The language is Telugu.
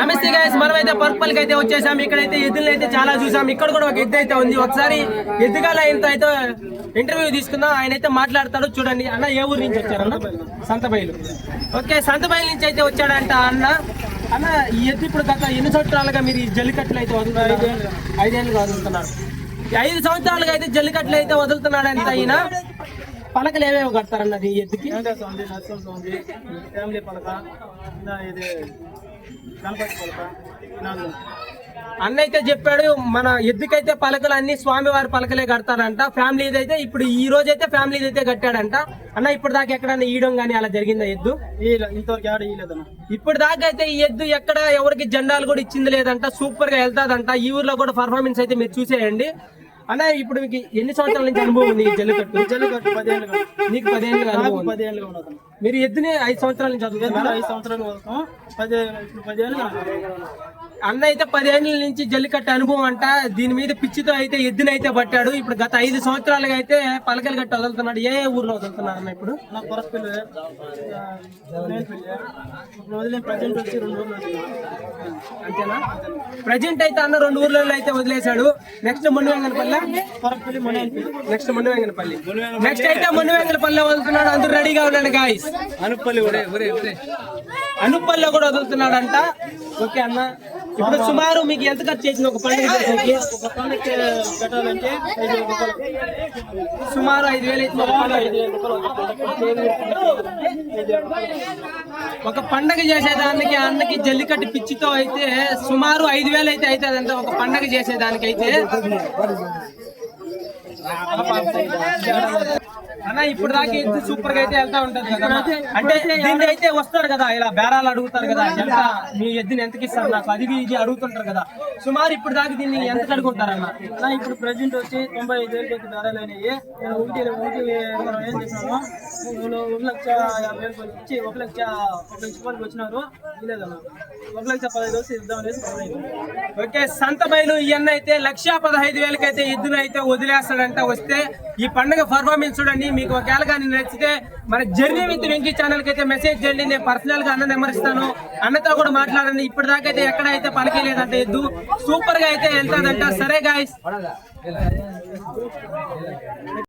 నమస్తే గైస్ మనం అయితే పర్పల్కి అయితే వచ్చేసాం. ఇక్కడైతే ఎద్దులు అయితే చాలా చూసాం. ఇక్కడ కూడా ఒక ఎద్దు అయితే ఉంది. ఒకసారి ఎద్దుగాల ఆయనతో అయితే ఇంటర్వ్యూ తీసుకుందాం. ఆయన అయితే మాట్లాడతాడు. చూడండి అన్న ఏ ఊరు నుంచి వచ్చారన్న సంతబైలు ఓకే సంతబైలు నుంచి అయితే వచ్చాడంట అన్న. అన్న ఈ ఎద్దు ఇప్పుడు గత ఎన్ని సంవత్సరాలుగా మీరు ఈ జల్లికట్లు అయితే వదులుతున్నారు? ఐదేళ్ళుగా వదులుతున్నారు. ఐదు సంవత్సరాలుగా అయితే జల్లికట్లు అయితే వదులుతున్నాడంట ఈయన. పలకలు ఏవేవి కడతారన్నది నరసింహ ఫ్యామిలీ పలక ఇది గణపతి పలక నాలుగు. అన్న అయితే చెప్పాడు మన ఎద్దుకైతే పలకలు అన్ని స్వామివారి పలకలే కడతారంట. ఫ్యామిలీ అయితే ఇప్పుడు ఈ రోజు అయితే ఫ్యామిలీ అయితే కట్టాడంట. అన్న ఇప్పుడు దాకా ఎక్కడన్నా ఈయడం గానీ అలా జరిగిందా ఎద్దు? ఇప్పుడు దాకా అయితే ఈ ఎద్దు ఎక్కడ ఎవరికి జెండాలు కూడా ఇచ్చింది లేదంట. సూపర్గా వెళ్తాదంట. ఈ ఊర్లో కూడా పర్ఫార్మెన్స్ అయితే మీరు చూసేయండి. అన్న ఇప్పుడు మీకు ఎన్ని సంవత్సరాల నుంచి అనుభవం ఉంది జల్లికట్టు జల్లికట్టు పదేళ్ళుగా నీకు పదేళ్ళుగా అనుభవం ఉంది. ఉన్నది మీరు ఎద్దుని ఐదు సంవత్సరాల నుంచి చదువుతున్నారు ఐదు సంవత్సరాలు వస్తాం పదే ఇప్పుడు పదేళ్ళుగా అన్న అయితే పదేళ్ళ నుంచి జల్లికట్టు అనుభవం అంట. దీని మీద పిచ్చితో అయితే ఎద్దునైతే పట్టాడు. ఇప్పుడు గత ఐదు సంవత్సరాలుగా అయితే పలకలు కట్టి వదులుతున్నాడు. ఏ ఊర్లో వదులుతున్నారు అన్న ఇప్పుడు? నా పొరపిల్లి నేర్పిల్లి ఇప్పుడు వదిలే ప్రజెంట్ వచ్చి రెండు రోజులు వచ్చింది అంతేనా? ప్రజెంట్ అయితే అన్న రెండు ఊర్లలో అయితే వదిలేశాడు. నెక్స్ట్ మొండి వెంగనపల్లి పొరపిల్లి మన నెక్స్ట్ మొండి వెంగనపల్లి నెక్స్ట్ అయితే మొండి వెంగనపల్లి వదులుతున్నాడు. అందరూ రెడీగా ఉన్నాడు గాయస్ అనుపల్లి అనుపల్లో కూడా వదులుతున్నాడంట. ఓకే అన్న. ఇప్పుడు సుమారు మీకు ఎంత ఖర్చు చేసింది ఒక పండుగ చేసేకి? ఒక పండుగ పెట్టాలంటే ఐదు వేల రూపాయలు సుమారు ఐదు వేలు అయితే ఒక పండుగ. ఐదు వేల రూపాయలు అవుతుంది. ఐదు వేల రూపాయలు ఒక పండగ చేసేదానికి అన్నకి జల్లికట్టు పిచ్చితో అయితే సుమారు ఐదు వేలు అయితే అవుతుంది ఒక పండగ చేసేదానికి అయితే అన్న ఇప్పుడు దాకా ఎద్దు సూపర్గా అయితే వెళ్తా ఉంటది కదా అంటే దీన్ని అయితే వస్తారు కదా ఇలా బేరాలు అడుగుతారు కదా. ఎంత మీ ఎద్దుని ఎంతకి ఇస్తారు నాకు? అది ఇది అడుగుతుంటారు కదా. సుమారు ఇప్పుడు దాకా దీన్ని ఎంత అడుగుంటారన్న నా ఇప్పుడు ప్రజెంట్ వచ్చి తొంభై ఐదు వేలకి అయితే ధరలు అయినాయి. ఒకటి ఒకటి ఏం చేసినాము నేను ఒక లక్ష యాభై వచ్చి ఒక లక్ష ఒక లక్ష రూపాయలకి వచ్చినారు. ఇలేదన్న ఒక లక్ష పదహైదు వచ్చి ఇద్దాం అనేసి ఓకే సంత బయలు ఇవన్న అయితే లక్ష పదహైదు వేలకి అయితే ఎద్దును అయితే వదిలేస్తాడంట వస్తే ఈ పండుగ పర్ఫార్మెన్స్ చూడండి మీకు ఒకవేళ కానీ నచ్చితే మన జర్నీ విత్ వెంకీ ఛానల్కి అయితే మెసేజ్ చేయండి నేను పర్సనల్గా అన్న నెంబర్ ఇస్తాను అన్నతో కూడా మాట్లాడండి ఇప్పటిదాకా అయితే ఎక్కడ అయితే పలికేలేదంట ఎద్దు. సూపర్గా అయితే వెళ్తాదంట. సరే గాయస్